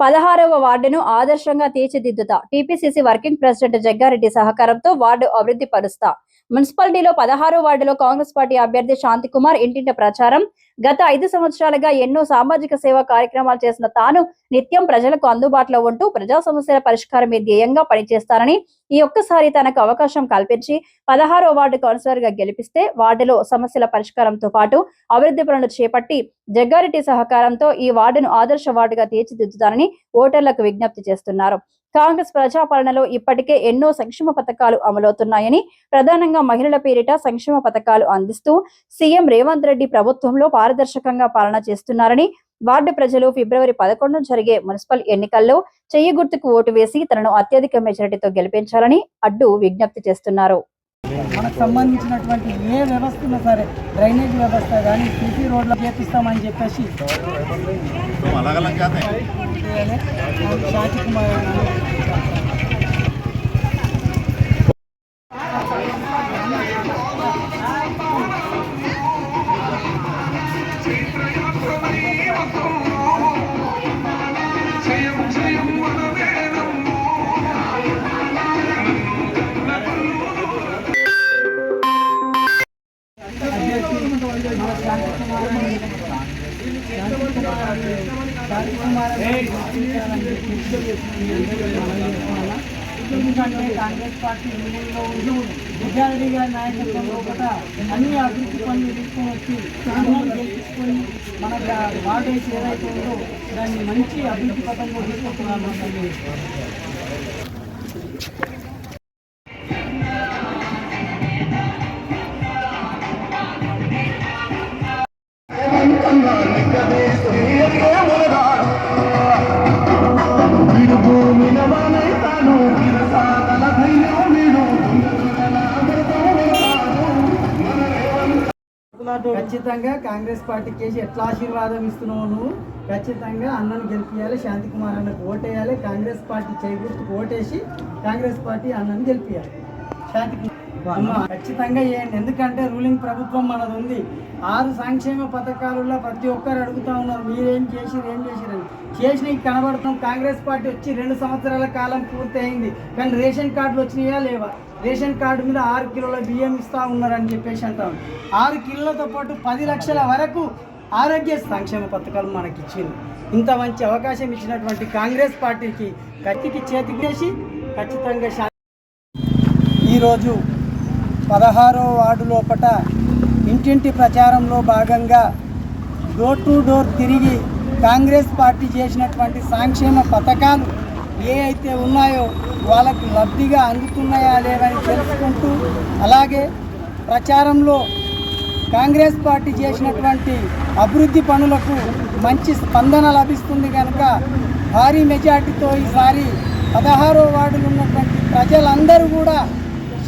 పదహారవ వార్డును ఆదర్శంగా తీర్చిదిద్దుతా. టీపీసీసీ వర్కింగ్ ప్రెసిడెంట్ జగ్గారెడ్డి సహకారంతో వార్డు అభివృద్ధి పరుస్తా. మున్సిపాలిటీలో పదహారో వార్డులో కాంగ్రెస్ పార్టీ అభ్యర్థి శాంతి కుమార్ ఇంటింట ప్రచారం గత ఐదు సంవత్సరాలుగా ఎన్నో సామాజిక సేవా కార్యక్రమాలు చేసిన తాను నిత్యం ప్రజలకు అందుబాటులో ఉంటూ ప్రజా సమస్యల పరిష్కారమే ధ్యేయంగా పనిచేస్తానని ఈ ఒక్కసారి తనకు అవకాశం కల్పించి పదహారో వార్డు కౌన్సిలర్గా గెలిపిస్తే వార్డులో సమస్యల పరిష్కారంతో పాటు అభివృద్ధి పనులు చేపట్టి జగ్గారెడ్డి సహకారంతో ఈ వార్డును ఆదర్శ వార్డుగా తీర్చిదిద్దుతారని ఓటర్లకు విజ్ఞప్తి చేస్తున్నారు. కాంగ్రెస్ ప్రజాపాలనలో ఇప్పటికే ఎన్నో సంక్షేమ పథకాలు అమలవుతున్నాయని ప్రధానంగా మహిళల పేరిట సంక్షేమ పథకాలు అందిస్తూ సీఎం రేవంత్ రెడ్డి ప్రభుత్వంలో పారదర్శకంగా పాలన చేస్తున్నారని వార్డు ప్రజలు ఫిబ్రవరి పదకొండు జరిగే మున్సిపల్ ఎన్నికల్లో చెయ్యి గుర్తుకు ఓటు వేసి తనను అత్యధిక మెజారిటీతో గెలిపించాలని అడ్డు విజ్ఞప్తి చేస్తున్నారు. మనకు సంబంధించినటువంటి ఏ వ్యవస్థ ఉన్నా సరే డ్రైనేజ్ వ్యవస్థ కానీ సిటీ రోడ్లు చేపిస్తామని చెప్పేసి శాంతి ఎందుకంటే కాంగ్రెస్ పార్టీ ఎన్నికల్లో ఉంటూ విద్యారెడ్డి గారి నాయకత్వంలో కూడా అన్ని అభివృద్ధి పనులు తీసుకొని వచ్చి అన్నం గెలిపించుకొని మన గా- వార్డు వేసి ఏదైతే ఉందో దాన్ని మంచి అభివృద్ధి పథంలో తీసుకుంటున్నాను ఖచ్చితంగా కాంగ్రెస్ పార్టీకి చేసి ఎట్లా ఆశీర్వాదం ఇస్తున్నావు నువ్వు ఖచ్చితంగా అన్నను గెలిపియాలి శాంతి కుమార్ అన్నకు ఓటేయాలి కాంగ్రెస్ పార్టీ చేకూర్చుకు ఓటేసి కాంగ్రెస్ పార్టీ అన్నను గెలిపియాలి. శాంతి ఖచ్చితంగా చేయండి. ఎందుకంటే రూలింగ్ ప్రభుత్వం మనది ఉంది. ఆరు సంక్షేమ పథకాలలో ప్రతి ఒక్కరు అడుగుతా ఉన్నారు మీరేం చేసిరు ఏం చేసిరని చేసినవి కనబడుతున్నాం కాంగ్రెస్ పార్టీ వచ్చి రెండు సంవత్సరాల కాలం పూర్తయింది. కానీ రేషన్ కార్డులు వచ్చినాయా లేవా? రేషన్ కార్డు మీద ఆరు కిలోల బియ్యం ఇస్తా ఉన్నారని చెప్పేసి అంటాం. ఆరు కిలోలతో పాటు పది లక్షల వరకు ఆరోగ్య సంక్షేమ పథకాలు మనకి ఇచ్చింది ఇంత మంచి అవకాశం ఇచ్చినటువంటి కాంగ్రెస్ పార్టీకి కత్తికి చేతికేసి ఖచ్చితంగా శా- ఈరోజు పదహారో వార్డు లోపట ఇంటింటి ప్రచారంలో భాగంగా డోర్ టు డోర్ తిరిగి కాంగ్రెస్ పార్టీ చేసినటువంటి సంక్షేమ పథకాలు ఏ అయితే ఉన్నాయో వాళ్ళకు లబ్ధిగా అందుతున్నాయా లేవని తెలుసుకుంటూ అలాగే ప్రచారంలో కాంగ్రెస్ పార్టీ చేసినటువంటి అభివృద్ధి పనులకు మంచి స్పందన లభిస్తుంది కనుక భారీ మెజార్టీతో ఈసారి పదహారో వార్డులు ఉన్నటువంటి ప్రజలందరూ కూడా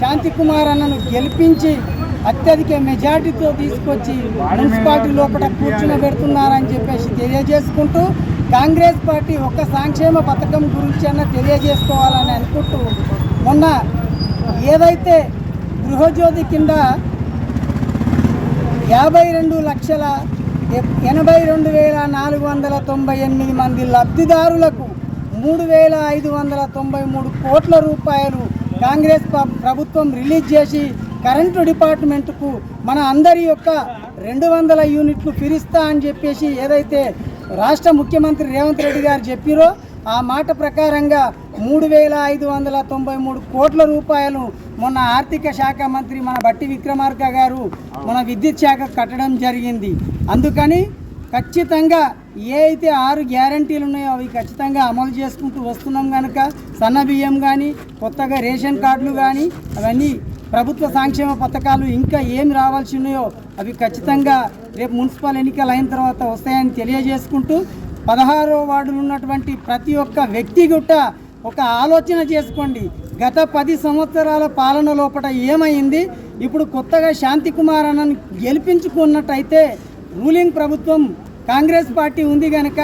శాంతికుమార్ అన్నను గెలిపించి అత్యధిక మెజార్టీతో తీసుకొచ్చి మున్సిపాలిటీ లోపల కూర్చునబెడుతున్నారని చెప్పేసి తెలియజేసుకుంటూ కాంగ్రెస్ పార్టీ ఒక సంక్షేమ పథకం గురించి అన్న తెలియజేసుకోవాలని అనుకుంటూ మొన్న ఏదైతే గృహజ్యోతి కింద యాభై రెండు లక్షల ఎ- ఎనభై రెండు వేల నాలుగు వందల తొంభై ఎనిమిది మంది లబ్ధిదారులకు మూడు వేల ఐదు వందల తొంభై మూడు కోట్ల రూపాయలు కాంగ్రెస్ ప- ప్రభుత్వం రిలీజ్ చేసి కరెంటు డిపార్ట్మెంట్కు మన అందరి యొక్క రెండు వందల యూనిట్లు ఫిరిస్తా అని చెప్పేసి ఏదైతే రాష్ట్ర ముఖ్యమంత్రి రేవంత్ రెడ్డి గారు చెప్పిరో ఆ మాట ప్రకారంగా మూడు వేల ఐదు వందల తొంభై మూడు కోట్ల రూపాయలు మొన్న ఆర్థిక శాఖ మంత్రి మన బట్టి విక్రమార్క గారు మన విద్యుత్ శాఖ కట్టడం జరిగింది. అందుకని ఖచ్చితంగా ఏ అయితే ఆరు గ్యారంటీలు ఉన్నాయో అవి ఖచ్చితంగా అమలు చేసుకుంటూ వస్తున్నాం కనుక సన్న బియ్యం కానీ కొత్తగా రేషన్ కార్డులు కానీ అవన్నీ ప్రభుత్వ సంక్షేమ పథకాలు ఇంకా ఏమి రావాల్సి ఉన్నాయో అవి ఖచ్చితంగా రేపు మున్సిపల్ ఎన్నికలు అయిన తర్వాత వస్తాయని తెలియజేసుకుంటూ పదహారో వార్డులు ఉన్నటువంటి ప్రతి ఒక్క వ్యక్తి గుట్ట ఒక ఆలోచన చేసుకోండి. గత పది సంవత్సరాల పాలన లోపల ఏమైంది? ఇప్పుడు కొత్తగా శాంతి కుమార్ అన్నను గెలిపించుకున్నట్టయితే రూలింగ్ ప్రభుత్వం కాంగ్రెస్ పార్టీ ఉంది కనుక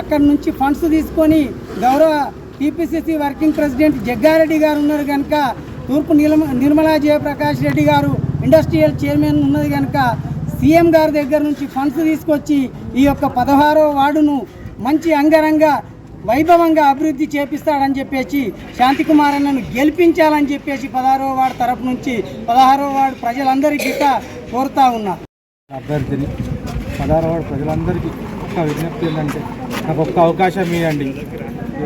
అక్కడి నుంచి ఫండ్స్ తీసుకొని గౌరవ టీపీసీసీ వర్కింగ్ ప్రెసిడెంట్ జగ్గారెడ్డి గారు ఉన్నారు కనుక తూర్పు నిర్మ నిర్మలా జయప్రకాష్ రెడ్డి గారు ఇండస్ట్రియల్ చైర్మన్ ఉన్నది కనుక సీఎం గారి దగ్గర నుంచి ఫండ్స్ తీసుకొచ్చి ఈ యొక్క పదహారో వార్డును మంచి అంగరంగ వైభవంగా అభివృద్ధి చేపిస్తాడని చెప్పేసి శాంతికుమార్ అన్నను గెలిపించాలని చెప్పేసి పదహారో వార్డు తరపు నుంచి పదహారో వార్డు ప్రజలందరికీ కోరుతా ఉన్నా. అభ్యర్థిని పదహారో వార్డు ప్రజలందరికీ ఒక్క విజ్ఞప్తి ఏంటంటే నాకు ఒక్క అవకాశం ఇవ్వండి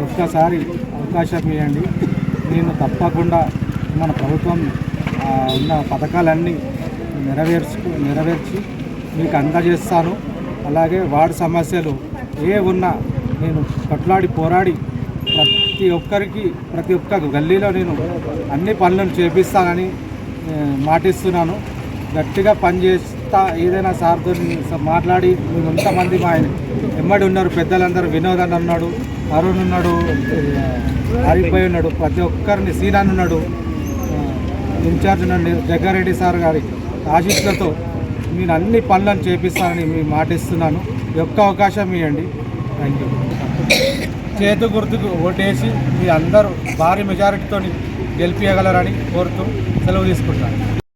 ఒక్కసారి అవకాశం ఇవ్వండి నేను తప్పకుండా మన ప్రభుత్వం ఉన్న పథకాలన్నీ నెరవేర్చు నెరవేర్చి మీకు అందజేస్తాను. అలాగే వార్డు సమస్యలు ఏ ఉన్నా నేను కొట్లాడి పోరాడి ప్రతి ఒక్కరికి ప్రతి ఒక్క గల్లీలో నేను అన్ని పనులను చేపిస్తానని మాటిస్తున్నాను. గట్టిగా పనిచేస్తా ఏదైనా సార్తో మాట్లాడి మేము ఎంతమంది మా ఆయన ఎమ్మడి ఉన్నారు పెద్దలందరూ వినోద్ అని ఉన్నాడు అరుణ్ ఉన్నాడు హరిపోయి ఉన్నాడు ప్రతి ఒక్కరిని సీనాన్ ఉన్నాడు. ఇన్ఛార్జ్ నుండి జగ్గారెడ్డి సార్ గారి ఆశీస్సులతో నేను అన్ని పనులను చేపిస్తానని మీ మాటిస్తున్నాను ఒక్క అవకాశం ఇవ్వండి. థ్యాంక్ యూ చేతు గుర్తుకు ఓటేసి మీ అందరూ భారీ మెజారిటీతో గెలిపించగలరని కోరుతూ సెలవు తీసుకుంటాను